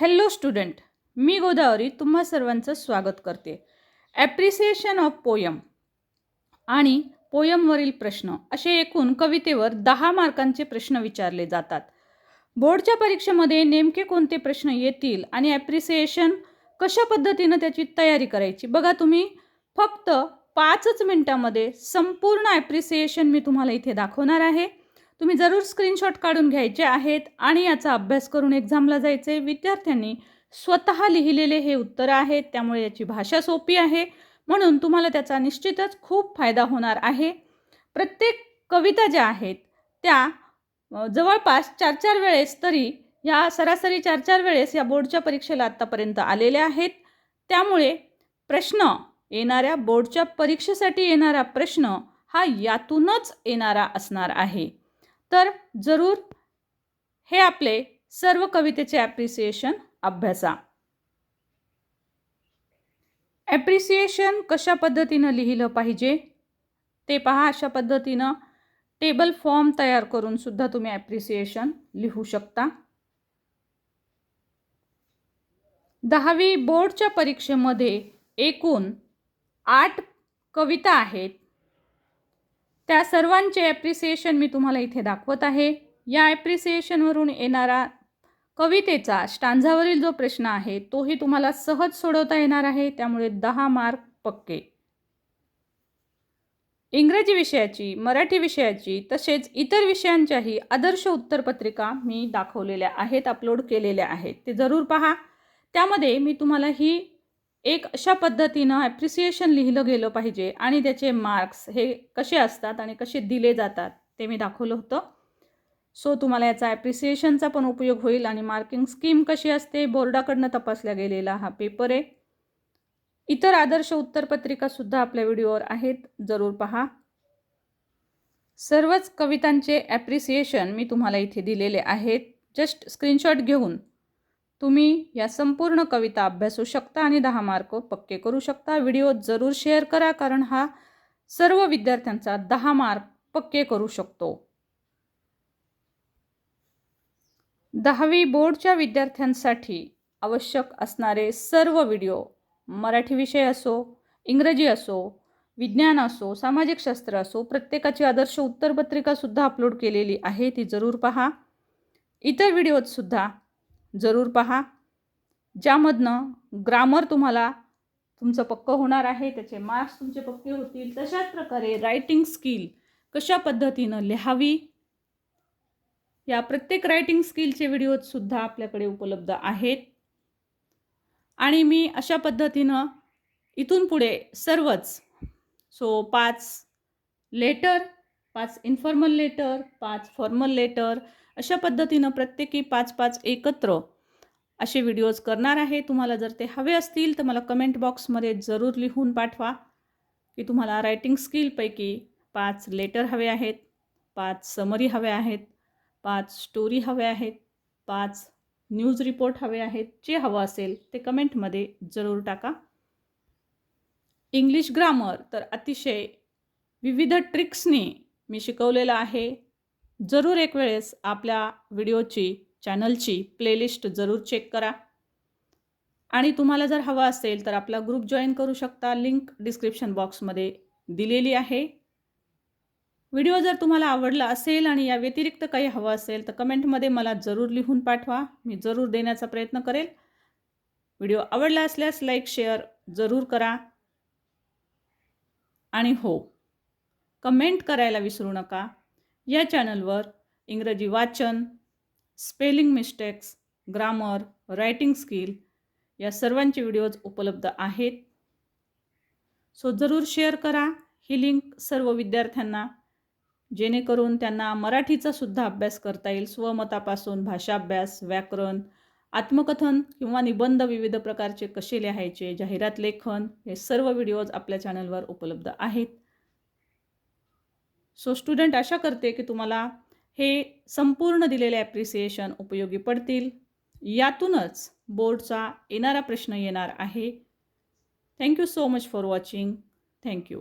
Hello student मी गोदावरी तुम्हा सर्वांचं स्वागत करते. ॲप्रिसिएशन ऑफ पोयम आणि पोयमवरील प्रश्न असे एकूण कवितेवर दहा मार्कांचे प्रश्न विचारले जातात. बोर्डच्या परीक्षेमध्ये नेमके कोणते प्रश्न येतील आणि ॲप्रिसिएशन कशा पद्धतीनं त्याची तयारी करायची? बघा तुम्ही फक्त पाचच मिनटामध्ये संपूर्ण ॲप्रिसिएशन मी तुम्हाला इथे दाखवणार आहे. तुम्ही जरूर स्क्रीनशॉट काढून घ्यायचे आहेत आणि याचा अभ्यास करून एक्झामला जायचे विद्यार्थ्यांनी स्वतः लिहिलेले हे उत्तर आहेत. त्यामुळे याची भाषा सोपी आहे. म्हणून तुम्हाला त्याचा निश्चितच खूप फायदा होणार आहे. प्रत्येक कविता ज्या आहेत त्या जवळपास चार चार वेळेस तरी या सरासरी चार चार वेळेस या बोर्डच्या परीक्षेला आत्तापर्यंत आलेल्या आहेत. त्यामुळे प्रश्न येणाऱ्या बोर्डच्या परीक्षेसाठी येणारा प्रश्न हा यातूनच येणारा असणार आहे. तर जरूर हे आपले सर्व कवितेचे ॲप्रिसिएशन अभ्यासा. ॲप्रिसिएशन कशा पद्धतीनं लिहिलं पाहिजे? ते पहा अशा पद्धतीनं टेबल फॉर्म तयार करून सुद्धा तुम्ही ॲप्रिसिएशन लिहू शकता. दहावी बोर्डच्या परीक्षेमध्ये एकूण आठ कविता आहेत. त्या सर्वांचे ॲप्रिसिएशन मी तुम्हाला इथे दाखवत आहे. या ॲप्रिसिएशनवरून येणारा कवितेचा स्टांझावरील जो प्रश्न आहे तोही तुम्हाला सहज सोडवता येणार आहे. त्यामुळे दहा मार्क पक्के. इंग्रजी विषयाची मराठी विषयाची तसेच इतर विषयांच्याही आदर्श उत्तरपत्रिका मी दाखवलेल्या आहेत अपलोड केलेल्या आहेत. ते जरूर पहा. त्यामध्ये मी तुम्हाला ही एक अशा पद्धतीनं ॲप्रिसिएशन लिहिलं गेलं पाहिजे आणि त्याचे मार्क्स हे कसे असतात आणि कसे दिले जातात ते मी दाखवलं होतं. सो तुम्हाला याचा ॲप्रिसिएशनचा पण उपयोग होईल आणि मार्किंग स्कीम कशी असते बोर्डाकडनं तपासला गेलेला हा पेपर आहे. इतर आदर्श उत्तरपत्रिकासुद्धा आपल्या व्हिडिओवर आहेत जरूर पहा. सर्वच कवितांचे ॲप्रिसिएशन मी तुम्हाला इथे दिलेले आहेत. जस्ट स्क्रीनशॉट घेऊन. तुम्ही या संपूर्ण कविता अभ्यासू शकता आणि दहा मार्क पक्के करू शकता. व्हिडिओ जरूर शेअर करा कारण हा सर्व विद्यार्थ्यांचा दहा मार्क पक्के करू शकतो. दहावी बोर्डच्या विद्यार्थ्यांसाठी आवश्यक असणारे सर्व व्हिडिओ मराठी विषय असो इंग्रजी असो विज्ञान असो सामाजिक शास्त्र असो प्रत्येकाची आदर्श उत्तरपत्रिकासुद्धा अपलोड केलेली आहे ती जरूर पहा. इतर व्हिडिओतसुद्धा जरूर पहा. ज्यामधनं ग्रामर तुम्हाला तुमचं पक्कं होणार आहे त्याचे मार्क्स तुमचे पक्के होतील तशाच प्रकारे रायटिंग स्किल कशा पद्धतीनं लिहावी या प्रत्येक रायटिंग स्किलचे व्हिडिओजसुद्धा आपल्याकडे उपलब्ध आहेत. आणि मी अशा पद्धतीनं इथून पुढे सर्वच सो पाच लेटर पाच इन्फॉर्मल लेटर पाच फॉर्मल लेटर अशा पद्धतीनं प्रत्येकी पाच पाच एकत्र असे व्हिडिओज करणार आहे. तुम्हाला जर ते हवे असतील तर मला कमेंट बॉक्समध्ये जरूर लिहून पाठवा की तुम्हाला रायटिंग स्किलपैकी पाच लेटर हवे आहेत पाच समरी हवे आहेत पाच स्टोरी हवे आहेत पाच न्यूज रिपोर्ट हवे आहेत जे हवं असेल ते कमेंटमध्ये जरूर टाका. इंग्लिश ग्रामर तर अतिशय विविध ट्रिक्सनी मी शिकवलेलं आहे. जरूर एक वेळेस आपल्या व्हिडिओची चॅनलची प्लेलिस्ट जरूर चेक करा. आणि तुम्हाला जर हवा असेल तर आपला ग्रुप जॉईन करू शकता. लिंक डिस्क्रिप्शन बॉक्समध्ये दिलेली आहे. व्हिडिओ जर तुम्हाला आवडला असेल आणि या व्यतिरिक्त काही हवं असेल तर कमेंटमध्ये मला जरूर लिहून पाठवा. मी जरूर देण्याचा प्रयत्न करेल. व्हिडिओ आवडला असल्यास लाईक शेअर जरूर करा. आणि हो कमेंट करायला विसरू नका. या चॅनलवर इंग्रजी वाचन spelling mistakes grammar writing skill या सर्वांचे व्हिडिओज उपलब्ध आहेत. सो जरूर शेअर करा. ही लिंक सर्व विद्यार्थ्यांना जेणेकरून त्यांना मराठीचा सुद्धा अभ्यास करता येईल. स्वमतापासून भाषाभ्यास व्याकरण आत्मकथन किंवा निबंध विविध प्रकारचे कसे लिहायचे जाहिरात लेखन हे सर्व व्हिडिओज आपल्या चॅनलवर उपलब्ध आहेत. सो स्टुडंट आशा करते की तुम्हाला हे संपूर्ण दिलेले ॲप्रिसिएशन उपयोगी पडतील. यातूनच बोर्डचा येणारा प्रश्न येणार आहे. Thank you so much for watching thank you